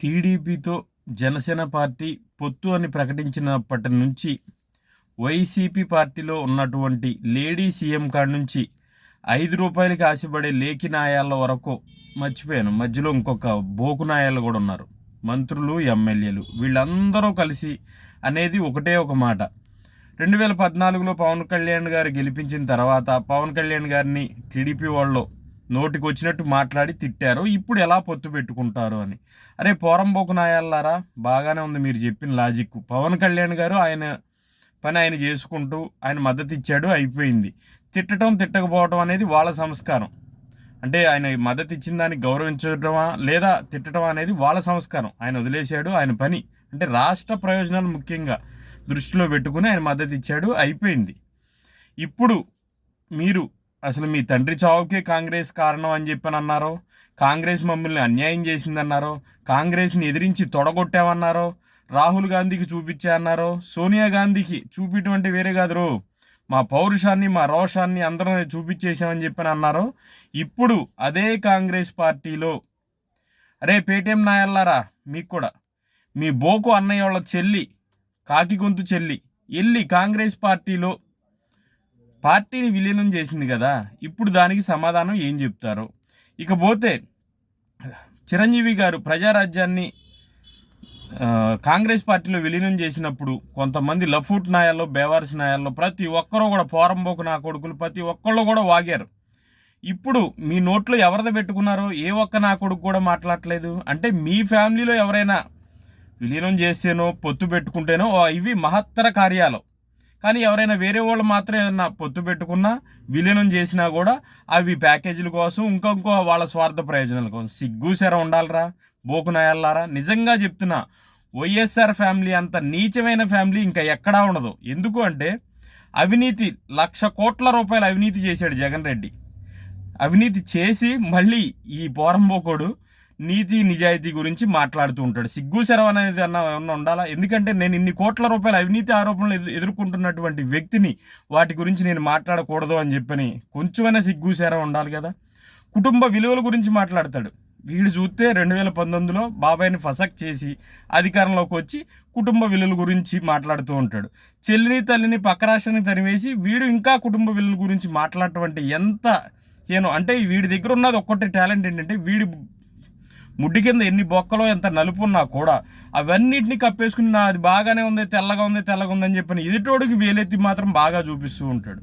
టీడీపీతో జనసేన పార్టీ పొత్తు అని ప్రకటించినప్పటి నుంచి వైసీపీ పార్టీలో ఉన్నటువంటి లేడీ సీఎం కాడ నుంచి ఐదు రూపాయలకి ఆశపడే లేఖి నాయాల వరకు మర్చిపోయాను. మధ్యలో ఇంకొక బోకు నాయాలు కూడా ఉన్నారు. మంత్రులు ఎమ్మెల్యేలు వీళ్ళందరూ కలిసి అనేది ఒకటే ఒక మాట. రెండు వేల పద్నాలుగులో పవన్ కళ్యాణ్ గారు గెలిపించిన తర్వాత పవన్ కళ్యాణ్ గారిని టీడీపీ వాళ్ళు నోటికి వచ్చినట్టు మాట్లాడి తిట్టారు. ఇప్పుడు ఎలా పొత్తు పెట్టుకుంటారు అని. అరే పోరంబోకు నాయాలారా బాగానే ఉంది మీరు చెప్పిన లాజిక్. పవన్ కళ్యాణ్ గారు ఆయన పని ఆయన చేసుకుంటూ ఆయన మద్దతు ఇచ్చాడు అయిపోయింది. తిట్టడం తిట్టకపోవడం అనేది వాళ్ళ సంస్కారం. అంటే ఆయన మద్దతు ఇచ్చిన దానికి గౌరవించడమా లేదా తిట్టడం అనేది వాళ్ళ సంస్కారం. ఆయన వదిలేశాడు ఆయన పని. అంటే రాష్ట్ర ప్రయోజనాలు ముఖ్యంగా దృష్టిలో పెట్టుకుని ఆయన మద్దతు ఇచ్చాడు అయిపోయింది. ఇప్పుడు మీరు అసలు మీ తండ్రి చావుకే కాంగ్రెస్ కారణం అని చెప్పని అన్నారో? కాంగ్రెస్ మమ్మల్ని అన్యాయం చేసిందన్నారో? కాంగ్రెస్ని ఎదిరించి తొడగొట్టామన్నారో? రాహుల్ గాంధీకి చూపించామన్నారో సోనియా గాంధీకి చూపించమంటే వేరే కాదు మా పౌరుషాన్ని మా రోషాన్ని అందరం చూపించేసామని చెప్పని అన్నారో? ఇప్పుడు అదే కాంగ్రెస్ పార్టీలో. అరే పేటీఎం నాయల్లారా మీకు కూడా. మీ బోకు అన్నయ్య వాళ్ళ చెల్లి కాకి గొంతు చెల్లి వెళ్ళి కాంగ్రెస్ పార్టీలో పార్టీని విలీనం చేసింది కదా ఇప్పుడు దానికి సమాధానం ఏం చెప్తారు? ఇకపోతే చిరంజీవి గారు ప్రజారాజ్యాన్ని కాంగ్రెస్ పార్టీలో విలీనం చేసినప్పుడు కొంతమంది లఫూట్ నాయాల్లో బేవార్స్ నాయాల్లో ప్రతి ఒక్కరూ కూడా పోరంబోకు నా కొడుకులు ప్రతి ఒక్కళ్ళు కూడా వాగారు. ఇప్పుడు మీ నోట్లో ఎవరిది పెట్టుకున్నారో ఏ ఒక్క నా కొడుకు కూడా మాట్లాడలేదు. అంటే మీ ఫ్యామిలీలో ఎవరైనా విలీనం చేస్తేనో పొత్తు పెట్టుకుంటేనో ఇవి మహత్తర కార్యాలు. కానీ ఎవరైనా వేరే వాళ్ళు మాత్రం ఏదైనా పొత్తు పెట్టుకున్నా విలీనం చేసినా కూడా అవి ప్యాకేజీల కోసం ఇంకొక వాళ్ళ స్వార్థ ప్రయోజనాల కోసం. సిగ్గు సెర ఉండాలరా బోకునాయాలారా నిజంగా చెప్తున్నా వైఎస్ఆర్ ఫ్యామిలీ అంత నీచమైన ఫ్యామిలీ ఇంకా ఎక్కడా ఉండదు. ఎందుకు అంటే అవినీతి లక్ష కోట్ల రూపాయలు అవినీతి చేశాడు జగన్ రెడ్డి. అవినీతి చేసి మళ్ళీ ఈ పోరంబోకోడు నీతి నిజాయితీ గురించి మాట్లాడుతూ ఉంటాడు. సిగ్గు శరవ అనేది అన్న ఏమన్నా ఉండాలా? ఎందుకంటే నేను ఇన్ని కోట్ల రూపాయల అవినీతి ఆరోపణలు ఎదుర్కొంటున్నటువంటి వ్యక్తిని వాటి గురించి నేను మాట్లాడకూడదు అని చెప్పని కొంచెమైనా సిగ్గు శరవ ఉండాలి కదా? కుటుంబ విలువల గురించి మాట్లాడతాడు. వీడు చూస్తే రెండు వేల పంతొమ్మిదిలో బాబాయ్ని ఫసక్ చేసి అధికారంలోకి వచ్చి కుటుంబ విలువల గురించి మాట్లాడుతూ ఉంటాడు. చెల్లిని తల్లిని పక్క రాష్ట్రానికి తరివేసి వీడు ఇంకా కుటుంబ విలువల గురించి మాట్లాడటం అంటే ఎంత నేను అంటే వీడి దగ్గర ఉన్నది ఒక్కటి టాలెంట్ ఏంటంటే వీడి ముడ్డి కింద ఎన్ని బొక్కలో ఎంత నలుపున్నా కూడా అవన్నిటిని కప్పేసుకుని నా అది బాగానే ఉంది తెల్లగా ఉంది తెల్లగా ఉందని చెప్పిన ఎదుటోడికి వేలెత్తి మాత్రం బాగా చూపిస్తూ ఉంటాడు.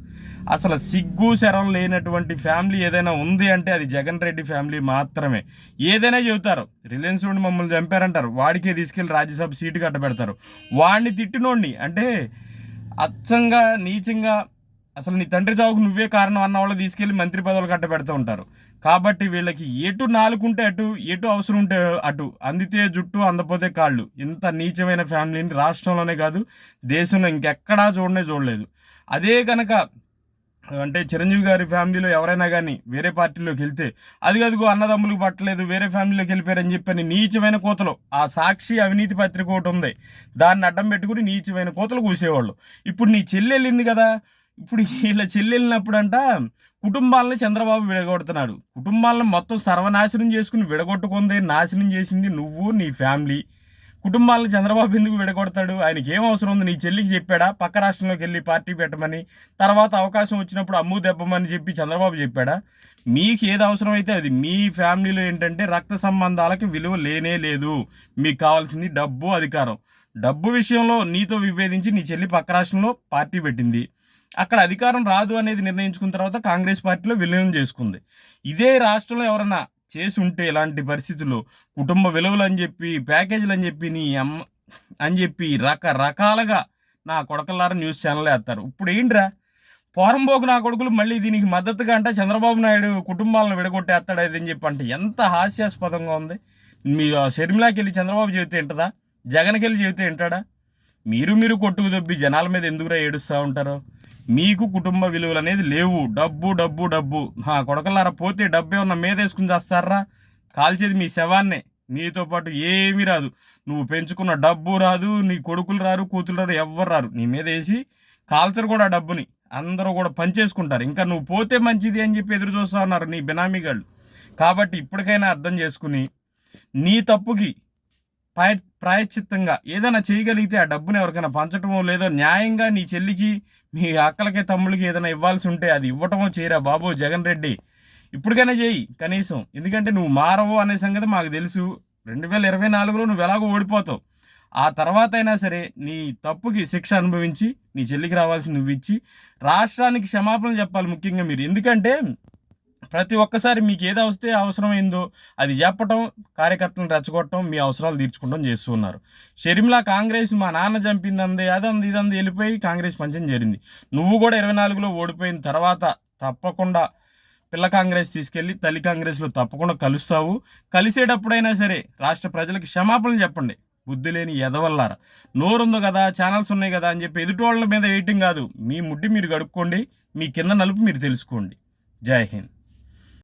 అసలు సిగ్గు శరం లేనటువంటి ఫ్యామిలీ ఏదైనా ఉంది అంటే అది జగన్ రెడ్డి ఫ్యామిలీ మాత్రమే. ఏదైనా చెబుతారు రిలయన్స్ నుండి మమ్మల్ని చంపారంటారు వాడికే తీసుకెళ్ళి రాజ్యసభ సీటు కట్టబెడతారు. వాడిని తిట్టినోడిని అంటే అచ్చంగా నీచంగా అసలు నీ తండ్రి చావుకు నువ్వే కారణం అన్న వాళ్ళు తీసుకెళ్ళి మంత్రి పదవులు కట్టబెడుతూ ఉంటారు. కాబట్టి వీళ్ళకి ఎటు నాలుగుంటే అటు ఎటు అవసరం ఉంటే అటు. అందితే జుట్టు అందపోతే కాళ్ళు. ఇంత నీచమైన ఫ్యామిలీని రాష్ట్రంలోనే కాదు దేశంలో ఇంకెక్కడా చూడనే చూడలేదు. అదే కనుక అంటే చిరంజీవి గారి ఫ్యామిలీలో ఎవరైనా కానీ వేరే పార్టీలోకి వెళ్తే అది అదిగో అన్నదమ్ములకు పట్టలేదు వేరే ఫ్యామిలీలోకి వెళ్ళిపోయారని చెప్పని నీచమైన కోతలు. ఆ సాక్షి అవినీతి పత్రిక ఒకటి ఉంది. దాన్ని అడ్డం పెట్టుకుని నీచమైన కోతలు కూసేవాళ్ళు. ఇప్పుడు నీ చెల్లి వెళ్ళింది కదా ఇప్పుడు వీళ్ళ చెల్లెళ్ళినప్పుడంట అంట కుటుంబాలను చంద్రబాబు విడగొడుతున్నాడు. కుటుంబాలను మొత్తం సర్వనాశనం చేసుకుని విడగొట్టుకుంది నాశనం చేసింది నువ్వు నీ ఫ్యామిలీ. కుటుంబాలను చంద్రబాబు ఎందుకు విడగొడతాడు? ఆయనకి ఏం అవసరం ఉంది? నీ చెల్లికి చెప్పాడా? పక్క రాష్ట్రంలోకి వెళ్ళి పార్టీ పెట్టమని తర్వాత అవకాశం వచ్చినప్పుడు అమ్ము దెబ్బమని చెప్పి చంద్రబాబు చెప్పాడా? మీకు ఏది అవసరం అయితే అది. మీ ఫ్యామిలీలో ఏంటంటే రక్త సంబంధాలకి విలువ లేనే లేదు. మీకు కావాల్సింది డబ్బు అధికారం. డబ్బు విషయంలో నీతో విభేదించి నీ చెల్లి పక్క రాష్ట్రంలో పార్టీ పెట్టింది. అక్కడ అధికారం రాదు అనేది నిర్ణయించుకున్న తర్వాత కాంగ్రెస్ పార్టీలో విలీనం చేసుకుంది. ఇదే రాష్ట్రంలో ఎవరన్నా చేసి ఉంటే ఇలాంటి పరిస్థితుల్లో కుటుంబ విలువలు అని చెప్పి ప్యాకేజీలు అని చెప్పి నీ అమ్మ అని చెప్పి రకరకాలుగా నా కొడకల్లారా న్యూస్ ఛానల్ వేస్తారు. ఇప్పుడు ఏంట్రా? పోరంబోకు నా కొడుకులు మళ్ళీ దీనికి మద్దతుగా అంటే చంద్రబాబు నాయుడు కుటుంబాలను విడగొట్టేస్తాడు అని చెప్పి అంటే ఎంత హాస్యాస్పదంగా ఉంది. మీ షర్మిలాకి వెళ్ళి చంద్రబాబు చెబితే ఏంటదా జగన్కి వెళ్ళి చెబితే ఏంటాడా మీరు మీరు కొట్టుకు దొబ్బి జనాల మీద ఎందుకురా ఏడుస్తూ ఉంటారో? మీకు కుటుంబ విలువలు అనేది లేవు. డబ్బు డబ్బు డబ్బు. నా కొడకలారా పోతే డబ్బే ఉన్న మీద వేసుకుని చేస్తారా? కాల్చేది మీ శవాన్నే. నీతో పాటు ఏమీ రాదు. నువ్వు పెంచుకున్న డబ్బు రాదు నీ కొడుకులు రారు కూతురు రారు ఎవ్వరు రారు. నీ మీద వేసి కాల్చరు కూడా డబ్బుని. అందరూ కూడా పనిచేసుకుంటారు. ఇంకా నువ్వు పోతే మంచిది అని చెప్పి ఎదురు చూస్తూ ఉన్నారు నీ బినామీగాళ్ళు కాబట్టి ఇప్పటికైనా అర్థం చేసుకుని నీ తప్పుకి పై ప్రాయశ్చిత్తంగా ఏదైనా చేయగలిగితే ఆ డబ్బును ఎవరికైనా పంచటమో లేదో న్యాయంగా నీ చెల్లికి మీ అక్కలకి తమ్ముళ్ళకి ఏదైనా ఇవ్వాల్సి ఉంటే అది ఇవ్వటమో చేయరా బాబు జగన్ రెడ్డి? ఇప్పటికైనా చేయి కనీసం. ఎందుకంటే నువ్వు మారవు అనే సంగతి మాకు తెలుసు. రెండు వేల ఇరవై నాలుగులో నువ్వు ఎలాగో ఓడిపోతావు. ఆ తర్వాత అయినా సరే నీ తప్పుకి శిక్ష అనుభవించి నీ చెల్లికి రావాల్సి నువ్వు ఇచ్చి రాష్ట్రానికి క్షమాపణ చెప్పాలి ముఖ్యంగా మీరు. ఎందుకంటే ప్రతి ఒక్కసారి మీకు ఏది వస్తే అవసరమైందో అది చెప్పటం కార్యకర్తలను రెచ్చగొట్టడం మీ అవసరాలు తీర్చుకోవడం చేస్తూ ఉన్నారు. షర్మిలా కాంగ్రెస్ మా నాన్న చంపింది అంది అదంది ఇదంది వెళ్ళిపోయి కాంగ్రెస్ పంచం చేరింది. నువ్వు కూడా ఇరవై నాలుగులో ఓడిపోయిన తర్వాత తప్పకుండా పిల్ల కాంగ్రెస్ తీసుకెళ్ళి తల్లి కాంగ్రెస్లో తప్పకుండా కలుస్తావు. కలిసేటప్పుడైనా సరే రాష్ట్ర ప్రజలకు క్షమాపణలు చెప్పండి. బుద్ధి లేని ఎదవల్లారా. నోరుందో కదా ఛానల్స్ ఉన్నాయి కదా అని చెప్పి ఎదుటి వాళ్ళ మీద వేయటం కాదు. మీ ముడ్డి మీరు గడుక్కోండి మీ కింద నలుపు మీరు తెలుసుకోండి. జై హింద్.